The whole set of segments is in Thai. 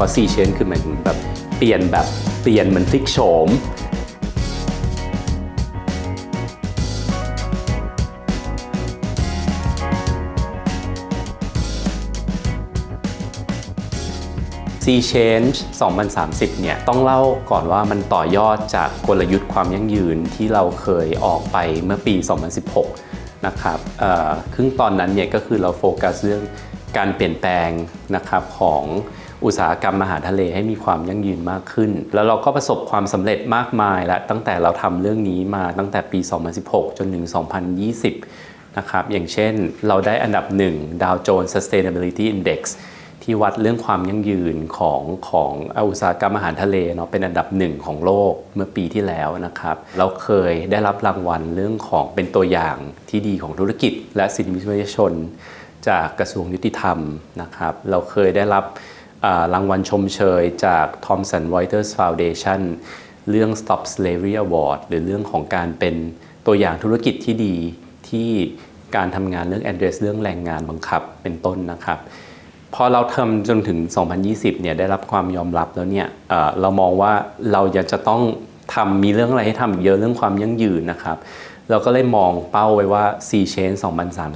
ราะ C change คือหมายถึงแบบเปลี่ยนแบบเปลี่ยนเหมือนพลิกโฉม C Change 2030 เนี่ย ต้องเล่าก่อนว่ามันต่อยอดจากกลยุทธ์ความยั่งยืนที่เราเคยออกไปเมื่อปี 2016 นะครับครึ่งตอนนั้นเนี่ยก็คือเราโฟกัสเรื่องการเปลี่ยนแปลงนะครับของ อุตสาหกรรมอาหารทะเลให้มีความยั่งยืนมากขึ้น แล้วเราก็ประสบความสำเร็จมากมายแล้วตั้งแต่เราทำเรื่องนี้มาตั้งแต่ปี 2016 จนถึง 2020 นะครับ อย่างเช่นเราได้อันดับหนึ่ง Dow Jones Sustainability Index ที่วัดเรื่องความยั่งยืนของของอุตสาหกรรมอาหารทะเลเนาะเป็นอันดับหนึ่งของโลกเมื่อปีที่แล้วนะครับ เราเคยได้รับรางวัลเรื่องของเป็นตัวอย่างที่ดีของธุรกิจ และสิทธิมนุษยชน จากกระทรวงยุติธรรมนะครับ เราเคยได้รับ รางวัลชมเชยจาก Thomson Reuters Foundation เรื่อง Stop Slavery Award หรือเรื่องของการเป็นตัวอย่างธุรกิจที่ดีที่การทำงานเรื่อง address เรื่องแรงงานบังคับเป็นต้นนะครับ พอเราทำจนถึง 2020 เนี่ยได้รับความยอมรับแล้วเนี่ยเรามองว่าเรายังจะต้องทำมีเรื่องอะไรให้ทำอีกเยอะเรื่องความยั่งยืนนะครับ เราก็เลยมองเป้าไว้ว่า C Chain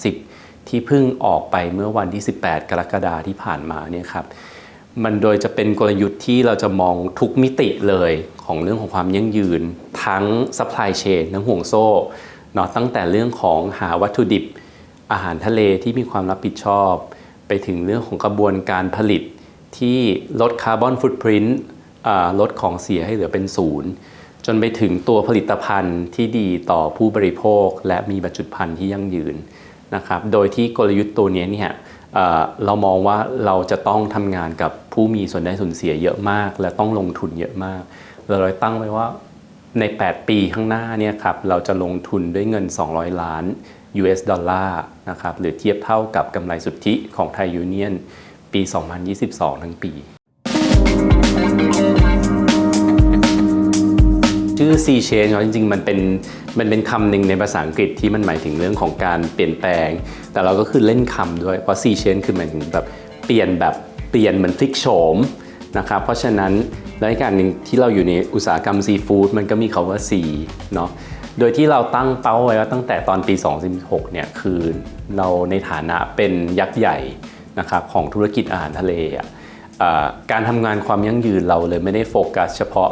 2030 ที่เพิ่งออกไปเมื่อวันที่ 18 กรกฎาคมที่ผ่านมาเนี่ยครับ มันโดยจะเป็นกลยุทธ์ที่เราจะมองทุกมิติเลยของเรื่องของความยั่งยืน ทั้ง supply chain ทั้งห่วงโซ่เนาะตั้งแต่เรื่องของหาวัตถุดิบอาหารทะเลที่มีความรับผิดชอบ ไปถึงเรื่องของกระบวนการผลิตที่ลดคาร์บอนฟุตพิ้นลดของเสียให้เหลือเป็นศูนย์จนไปถึงตัวผลิตภัณฑ์ที่ดีต่อผู้บริโภค และมีบรรจุภัณฑ์ที่ยั่งยืนนะครับ โดยที่กลยุทธ์ตัวนี้เนี่ยเอ่อเรามองว่าเราจะต้องทำงานกับ ผู้มีส่วนได้ส่วนเสียเยอะมาก และต้องลงทุนเยอะมาก เราเลยตั้งไว้ว่าใน 8 ปีข้างหน้าเนี่ยครับเราจะลงทุนด้วยเงิน 200 ล้าน US ดอลลาร์นะครับหรือเทียบเท่ากับกำไรสุทธิของไทยยูเนียน ปี 2022 ทั้งปี ชื่อ C change เนจริงๆ มันเป็นมันเป็นคำหนึ่งในภาษาอังกฤษที่มันหมายถึงเรื่องของการเปลี่ยนแปลง แต่เราก็คือเล่นคำด้วย เพราะ C change คือหมายถึงแบบเปลี่ยนแบบ เปลี่ยนเหมือนพลิกโฉมนะครับเพราะฉะนั้นรายการหนึ่งที่เราอยู่ในอุตสาหกรรมซีฟู้ดมันก็มีคาว่า C เนาะโดยที่เราตั้งเป้าไว้ว่าตั้งแต่ตอนปี 2016 เนี่ยคือเราในฐานะเป็นยักษ์ใหญ่นะครับของธุรกิจอาหารทะเลอะอ่าการทำงานความยั่งยืนเราเลยไม่ได้โฟกัสเฉพาะ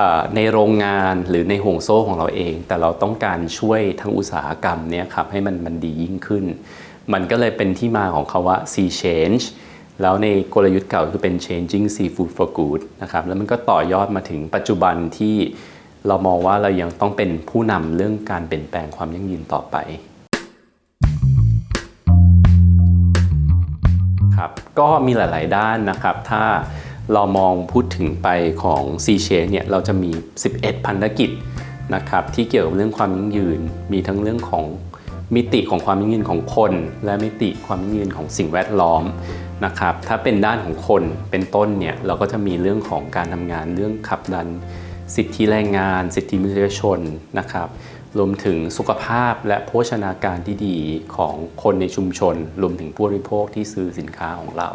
อ่อในโรงงานหรือในห่วงโซ่ของเราเอง แต่เราต้องการช่วยทั้งอุตสาหกรรมเนี่ยครับให้มันมันดียิ่งขึ้น มันก็เลยเป็นที่มาของคาว่า C Change แล้วในกลยุทธ์เก่าคือเป็น Changing Seafood for Good นะครับแล้วมันก็ต่อยอดมาถึงปัจจุบันที่เรามองว่าเรายังต้องเป็นผู้นำเรื่องการเปลี่ยนแปลงความยั่งยืนต่อไปครับก็มีหลาย ๆ ด้านนะครับ ถ้าเรามองพูดถึงไปของ C Chain เนี่ยเราจะมี 11 พันธกิจนะครับที่เกี่ยวกับเรื่องความยั่งยืน มีทั้งเรื่องของมิติของความยั่งยืนของคน และมิติความยั่งยืนของสิ่งแวดล้อม นะครับถ้าเป็นด้านของคนเป็นต้นเนี่ยเราก็จะมีเรื่องของการทำงานเรื่องขับดันสิทธิแรงงาน สิทธิมนุษยชนนะครับรวมถึงสุขภาพและโภชนาการที่ดีของคนในชุมชน รวมถึงผู้บริโภคที่ซื้อสินค้าของเรา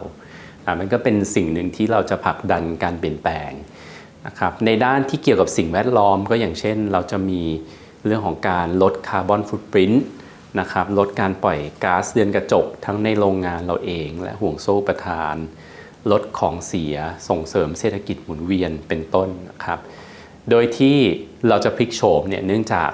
อะมันก็เป็นสิ่งหนึ่งที่เราจะผลักดันการเปลี่ยนแปลงนะครับในด้านที่เกี่ยวกับสิ่งแวดล้อมก็อย่างเช่น เราจะมีเรื่องของการลดคาร์บอนฟุตปรินต์ นะครับลดการปล่อยก๊าซเรือนกระจกทั้งในโรงงานเราเอง และห่วงโซ่ประทาน ลดของเสียส่งเสริมเศรษฐกิจหมุนเวียนเป็นต้นนะครับ โดยที่เราจะพลิกโฉมเนี่ยเนื่องจาก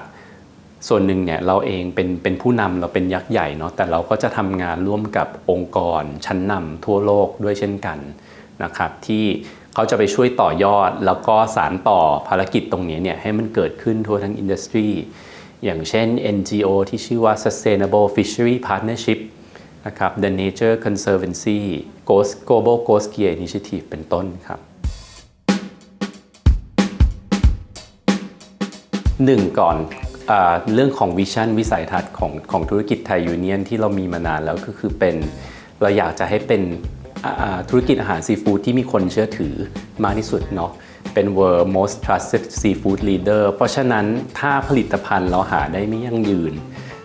ส่วนหนึ่งเนี่ยเราเองเป็นเป็นผู้นำเราเป็นยักษ์ใหญ่เนาะแต่เราก็จะทำงานร่วมกับองค์กร ชั้นนำทั่วโลกด้วยเช่นกันนะครับที่เขาจะไปช่วยต่อยอด แล้วก็สารต่อภารกิจตรงนี้เนี่ยให้มันเกิดขึ้นทั่วทั้งอินดัสทรี อย่างเช่น NGO ที่ชื่อว่า Sustainable Fishery Partnership นะครับ The Nature Conservancy Ghost Global Ghost Gear Initiative เป็นต้นครับหนึ่งก่อนอเรื่องของวิชั่นวิสัยทัศน์ของของธุรกิจไทยยูเนียนที่เรามีมานานแล้วก็คือเป็น เราอยากจะให้เป็น ธุรกิจอาหารซีฟู้ดที่มีคนเชื่อถือมากที่สุดเนาะเป็น world most trusted seafood leader เพราะฉะนั้นถ้าผลิตภัณฑ์เราหาได้ไม่ยั่งยืน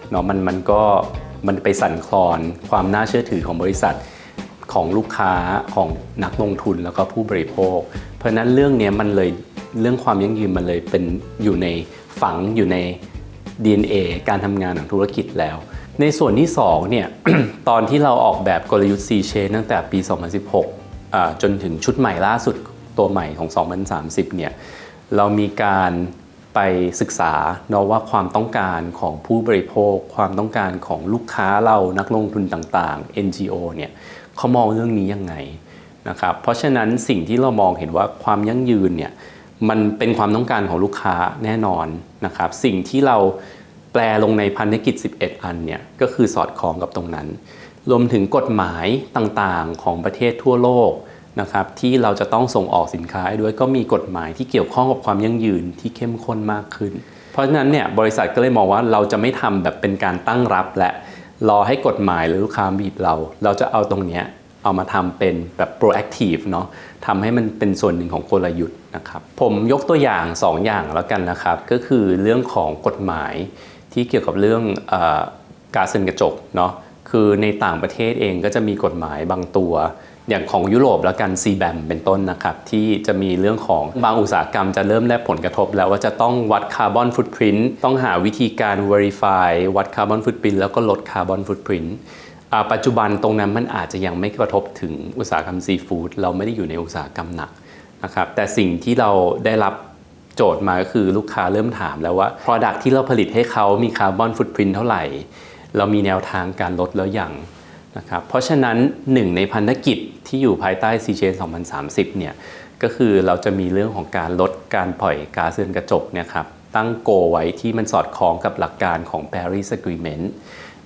เนาะมันมันก็มันไปสั่นคลอนความน่าเชื่อถือของบริษัทของลูกค้าของนักลงทุนแล้วก็ผู้บริโภค เพราะนั้นเรื่องนี้มันเลยเรื่องความยั่งยืนมันเลยเป็นอยู่ในฝังอยู่ใน DNA การทำงานของธุรกิจแล้ว ในส่วนที่2เนี่ยตอนที่เราออกแบบกลยุทธ์ C Chain ตั้งแต่ปี 2016 จนถึงชุดใหม่ล่าสุดตัวใหม่ของ 2030 เนี่ยเรามีการไปศึกษาเนาะว่าความต้องการของผู้บริโภค ความต้องการของลูกค้าเรานักลงทุนต่างๆ NGO เนี่ยเขามองเรื่องนี้ยังไงนะครับเพราะฉะนั้นสิ่งที่เรามองเห็นว่าความยั่งยืนเนี่ยมันเป็นความต้องการของลูกค้าแน่นอนนะครับสิ่งที่เรา แปลลงในพันธกิจ 11 อันเนี่ยก็คือสอดคล้องกับตรงนั้น รวมถึงกฎหมายต่างๆของประเทศทั่วโลกนะครับที่เราจะต้องส่งออกสินค้าด้วยก็มีกฎหมายที่เกี่ยวข้องกับความยั่งยืนที่เข้มข้นมากขึ้น เพราะฉะนั้นเนี่ยบริษัทก็เลยมองว่าเราจะไม่ทำแบบเป็นการตั้งรับและรอให้กฎหมายหรือลูกค้าบีบเรา เราจะเอาตรงเนี้ยเอามาทำเป็นแบบ proactive เนาะทำให้มันเป็นส่วนหนึ่งของกลยุทธ์นะครับ ผมยกตัวอย่าง 2 อย่างแล้วกันนะครับ ก็คือเรื่องของกฎหมาย ที่เกี่ยวกับเรื่องอกาซเรือนกระจกเนาะคือในต่างประเทศเองก็จะมีกฎหมายบางตัว อย่างของยุโรปแล้วกัน CBAM เป็นต้นนะครับ ที่จะมีเรื่องของบางอุตสาหกรรมจะเริ่มได้ผลกระทบ แล้วว่าจะต้องวัดคาร์บอนฟุตพิ้นต้องหาวิธีการ Verify วัดคาร์บอนฟุตพิ้นแล้วก็ลดคาร์บอนฟุตพิ้นปัจจุบันตรงนั้นมันอาจจะยังไม่กระทบถึงอุตสาหกรรมซีฟู้ดเราไม่ได้อยู่ในอุตสาหกรรมหนักนะครับแต่สิ่งที่เราได้รับ โจทย์มาก็คือลูกค้าเริ่มถามแล้วว่า Product ที่เราผลิตให้เขามีคาร์บอนฟุตพิ้นเท่าไหร่ เรามีแนวทางการลดแล้วอย่างนะครับเพราะฉะนั้นหนึ่งในพันธกิจที่อยู่ภายใต้ c ีเชน2030เนี่ยก็คือเราจะมีเรื่องของการลดการปล่อยก๊าซเรือนกระจกเนี่ยครับตั้งโกไว้ที่มันสอดคล้องกับหลักการของ Paris Agreement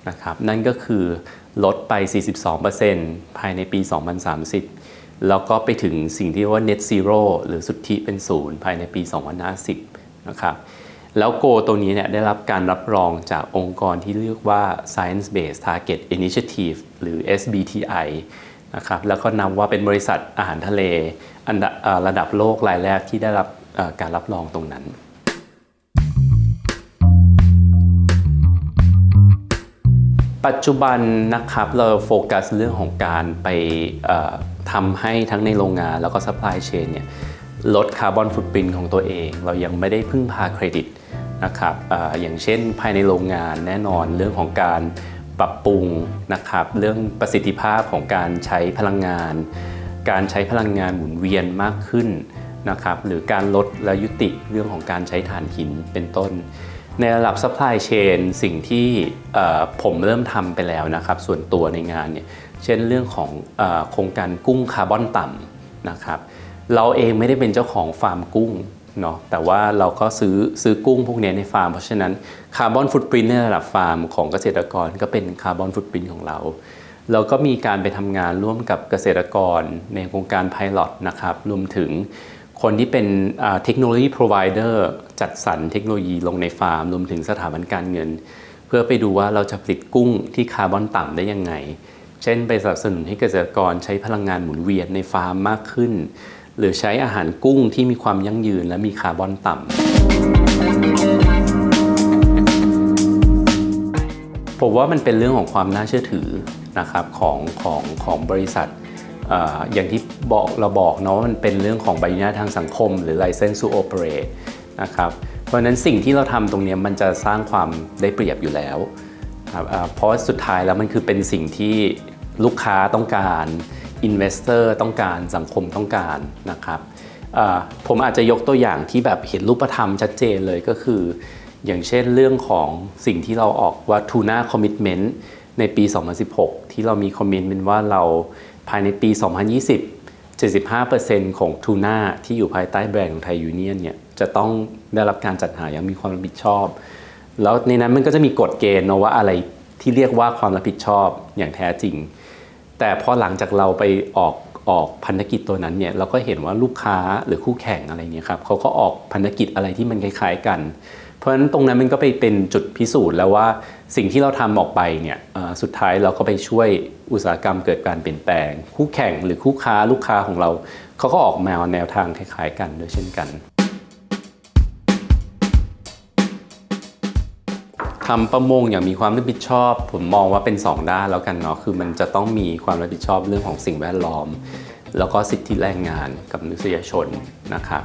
นะครับนั่นก็คือลดไป 42%ภายในปี 2030 แล้วก็ไปถึงสิ่งที่เรียกว่า net zero หรือสุทธิเป็นศูนย์ภายในปี 2050 นะครับ แล้วโกตัวนี้เนี่ยได้รับการรับรองจากองค์กรที่เรียกว่า Science Based Target Initiative หรือ SBTI นะครับแล้วก็นำว่าเป็นบริษัทอาหารทะเลอันระดับโลกรายแรกที่ได้รับการรับรองตรงนั้น ปัจจุบันนะครับเราโฟกัสเรื่องของการไปทำให้ทั้งในโรงงานแล้วก็ supply chain เนี่ยลดคาร์บอนฟุตปรินของตัวเอง เรายังไม่ได้พึ่งพาเครดิตนะครับออย่างเช่นภายในโรงงานแน่นอนเรื่องของการปรับปรุงนะครับเรื่องประสิทธิภาพของการใช้พลังงาน การใช้พลังงานหมุนเวียนมากขึ้นนะครับหรือการลดและยุติเรื่องของการใช้ถ่านหินเป็นต้น ในระดับ supply chain สิ่งที่ผมเริ่มทำไปแล้วนะครับ ส่วนตัวในงานเนี่ยเช่นเรื่องของอโครงการกุ้งคาร์บอนต่ำนะครับเราเองไม่ได้เป็นเจ้าของฟาร์มกุ้งเนาะแต่ว่าเราก็ซื้อซื้อกุ้งพวกนี้ในฟาร์ม เพราะฉะนั้นคาร์บอนฟุตปรินในระดับฟาร์มของเกษตรกรก็เป็นคาร์บอนฟุตปรินของเรา เราก็มีการไปทำงานร่วมกับเกษตรกรในโครงการ Pilot นะครับรวมถึง คนที่เป็นเทคโนโลยี provider จัดสรรเทคโนโลยีลงในฟาร์มรวมถึงสถาบันการเงิน เพื่อไปดูว่าเราจะผลิตกุ้งที่คาร์บอนต่ำได้ยังไง เช่นไปสนับสนุนให้เกษตรกรใช้พลังงานหมุนเวียนในฟาร์มมากขึ้น หรือใช้อาหารกุ้งที่มีความยั่งยืนและมีคาร์บอนต่ำผมว่ามันเป็นเรื่องของความน่าเชื่อถือนะครับของของของบริษัท อย่างที่บอกเราบอกเนาะมันเป็นเรื่องของใบอนุญาตทางสังคม หรือ license to operate นะครับเพราะนั้นสิ่งที่เราทำตรงนี้มันจะสร้างความได้เปรียบอยู่แล้วครับเพราะสุดท้ายแล้วมันคือเป็นสิ่งที่ลูกค้าต้องการ investor ต้องการสังคมต้องการนะครับผมอาจจะยกตัวอย่างที่แบบเห็นรูปธรรมชัดเจนเลยก็คือ อย่างเช่นเรื่องของสิ่งที่เราออกว่า Tuna Commitment ในปี 2016 ที่เรามีคอมมิตเมนต์ว่าเรา ภายในปี 2020 75%ของทูน่าที่อยู่ภายใต้แบรนด์ของไทยยูเนียนเนี่ยจะต้องได้รับการจัดหาอย่างมีความรับผิดชอบ แล้วในนั้นมันก็จะมีกฎเกณฑ์นะว่าอะไรที่เรียกว่าความรับผิดชอบอย่างแท้จริง แต่พอหลังจากเราไปออกออกพันธกิจตัวนั้นเนี่ยเราก็เห็นว่าลูกค้าหรือคู่แข่งอะไรเนี่ยครับเขาก็ออกพันธกิจอะไรที่มันคล้ายๆกัน เพราะฉะนั้นตรงนั้นมันก็ไปเป็นจุดพิสูจน์แล้วว่า สิ่งที่เราทำออกไปเนี่ยสุดท้ายเราก็ไปช่วยอุตสาหกรรมเกิดการเปลี่ยนแปลง คู่แข่งหรือคู่ค้าลูกค้าของเราเขาก็ออกมาแนวทางคล้ายๆกันด้วยเช่นกันทำประมงอย่างมีความรับผิดชอบ ผมมองว่าเป็น 2 ด้านแล้วกันเนาะคือมันจะต้องมีความรับผิดชอบเรื่องของสิ่งแวดล้อม แล้วก็สิทธิแรงงานกับมนุษยชนนะครับ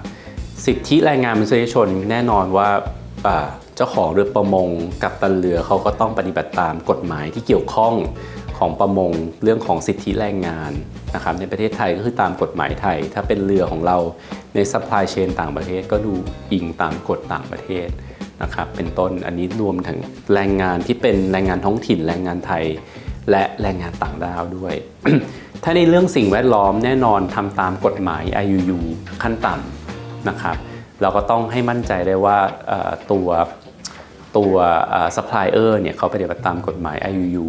สิทธิแรงงานมนุษยชนแน่นอนว่า เจ้าของเรือประมงกับตันเรือเขาก็ต้องปฏิบัติตามกฎหมายที่เกี่ยวข้องของประมงเรื่องของสิทธิแรงงานนะครับในประเทศไทยก็คือตามกฎหมายไทย ถ้าเป็นเรือของเราในซัพพลายเชนต่างประเทศก็ดูอิงตามกฎต่างประเทศนะครับเป็นต้นอันนี้รวมถึงแรงงานที่เป็นแรงงานท้องถิ่นแรงงานไทย และแรงงานต่างด้าวด้วย ถ้าในเรื่องสิ่งแวดล้อมแน่นอนทำตามกฎหมาย IUU ขั้นต่ำนะครับ เราก็ต้องให้มั่นใจได้ว่าตัวตัวซัพพลายเออร์เนี่ยเขาปฏิบัติตามกฎหมาย IUU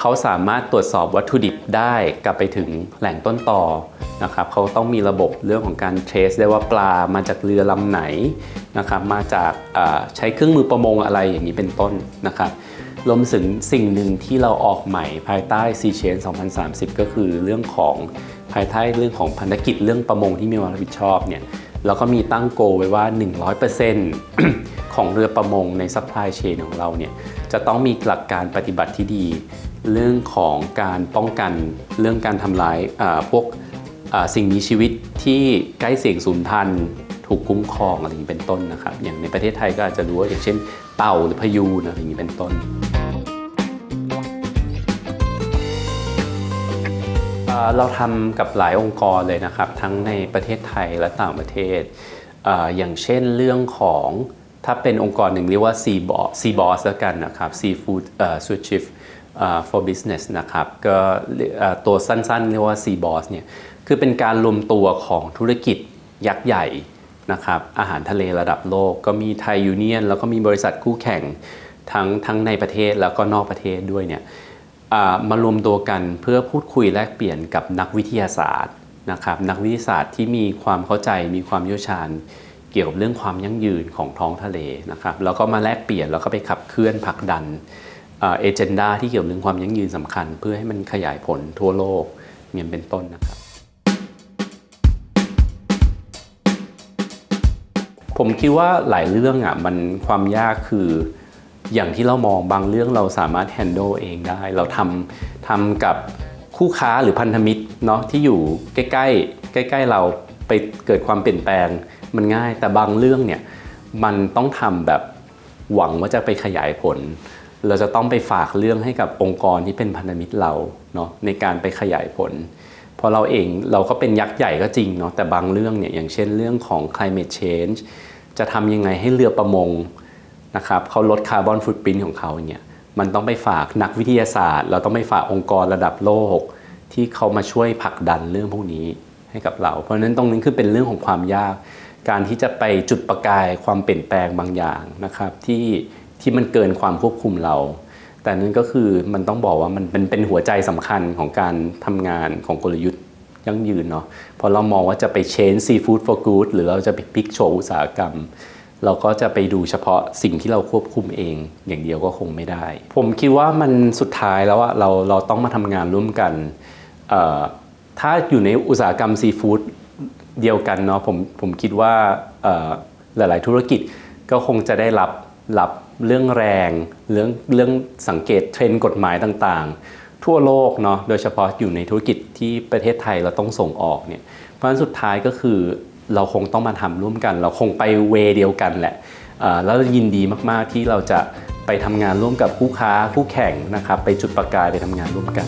เขาสามารถตรวจสอบวัตถุดิบได้กลับไปถึงแหล่งต้นต่อนะครับเขาต้องมีระบบเรื่องของการเทรสได้ว่าปลามาจากเรือลำไหนนะครับมาจากใช้เครื่องมือประมงอะไรอย่างนี้เป็นต้นนะครับรวมถึงสิ่งหนึ่งที่เราออกใหม่ภายใต้ C Chain 2030 ก็คือเรื่องของภายใต้เรื่องของพันธกิจเรื่องประมงที่มีความรับผิดชอบเนี่ย เราก็มีตั้งโกไว้ว่า 100%ของเรือประมงในซัพพลายเชนของเราเนี่ยจะต้องมีหลักการปฏิบัติที่ดี เรื่องของการป้องกันเรื่องการทำลายพวกสิ่งมีชีวิตที่ใกล้เสี่ยงสูญพันธุ์ถูกคุ้มครองอะไรอย่างนี้เป็นต้นนะครับ อย่างในประเทศไทยก็อาจจะรู้ว่าอย่างเช่น เต่าหรือพยูนอะไรอย่างนี้เป็นต้น เราทำกับหลายองค์กรเลยนะครับ ทั้งในประเทศไทยและต่างประเทศ อย่างเช่นเรื่องของถ้าเป็นองค์กรหนึ่งเรียกว่า CBOS CBOS แล้วกันนะครับ Seafood Stewardship เอ่อ for Business นะครับก็ตัวสั้นๆ เรียกว่า CBOS เนี่ยคือเป็นการรวมตัวของธุรกิจยักษ์ใหญ่นะครับอาหารทะเลระดับโลก ก็มีไทยยูเนียน แล้วก็มีบริษัทคู่แข่งทั้งทั้งในประเทศแล้วก็นอกประเทศด้วยเนี่ย มารวมตัวกันเพื่อพูดคุยแลกเปลี่ยนกับนักวิทยาศาสตร์นะครับนักวิทยาศาสตร์ที่มีความเข้าใจมีความเชี่ยวชาญ เกี่ยวกับเรื่องความยั่งยืนของท้องทะเลนะครับแล้วก็มาแลกเปลี่ยนแล้วก็ไปขับเคลื่อนผลักดันเอเจนดาที่เกี่ยวกับเรื่องความยั่งยืนสำคัญ เพื่อให้มันขยายผลทั่วโลกเมียนเป็นต้นนะครับ ผมคิดว่าหลายเรื่องอะมันความยากคือ อย่างที่เรามองบางเรื่องเราสามารถ handle เองได้ เราทำทำกับคู่ค้าหรือพันธมิตรเนาะที่อยู่ใกล้ ๆ ใกล้ ๆ เราไปเกิดความเปลี่ยนแปลงมันง่าย แต่บางเรื่องเนี่ยมันต้องทำแบบหวังว่าจะไปขยายผล เราจะต้องไปฝากเรื่องให้กับองค์กรที่เป็นพันธมิตรเราเนาะในการไปขยายผลพราะเราเองเราก็เป็นยักษ์ใหญ่ก็จริงเนาะแต่บางเรื่องเนี่ยอย่างเช่นเรื่องของ climate change จะทำยังไงให้เรือประมง นะครับเขาลดคาร์บอนฟุตปรินของเขาเนี่ยมันต้องไปฝากนักวิทยาศาสตร์ เราต้องไปฝากองค์กรระดับโลก ที่เขามาช่วยผลักดันเรื่องพวกนี้ให้กับเรา เพราะฉะนั้นตรงนี้คือเป็นเรื่องของความยาก การที่จะไปจุดประกายความเปลี่ยนแปลงบางอย่างนะครับที่ที่มันเกินความควบคุมเรา แต่นั่นก็คือมันต้องบอกว่ามันเป็นเป็นหัวใจสำคัญของการทำงานของกลยุทธ์ยั่งยืนเนาะพอเรามองว่าจะไป change seafood for good หรือเราจะไปพลิกโฉมอุตสาหกรรม เราก็จะไปดูเฉพาะสิ่งที่เราควบคุมเอง อย่างเดียวก็คงไม่ได้ ผมคิดว่ามันสุดท้ายแล้วอะเราเราต้องมาทำงานร่วมกัน ถ้าอยู่ในอุตสาหกรรมซีฟู้ดเดียวกันเนาะผมผมคิดว่าหลาย ๆ ธุรกิจก็คงจะได้รับรับเรื่องแรง เรื่องเรื่องสังเกตเทรนด์กฎหมายต่างๆ ทั่วโลกเนาะโดยเฉพาะอยู่ในธุรกิจที่ประเทศไทยเราต้องส่งออกเนี่ยเพราะฉะนั้นสุดท้ายก็คือ เราคงต้องมาทำร่วมกัน เราคงไปเวเดียวกันแหละแล้วยินดีมากๆที่เราจะไปทำงานร่วมกับคู่ค้าคู่แข่งนะครับ ไปจุดประกายไปทำงานร่วมกัน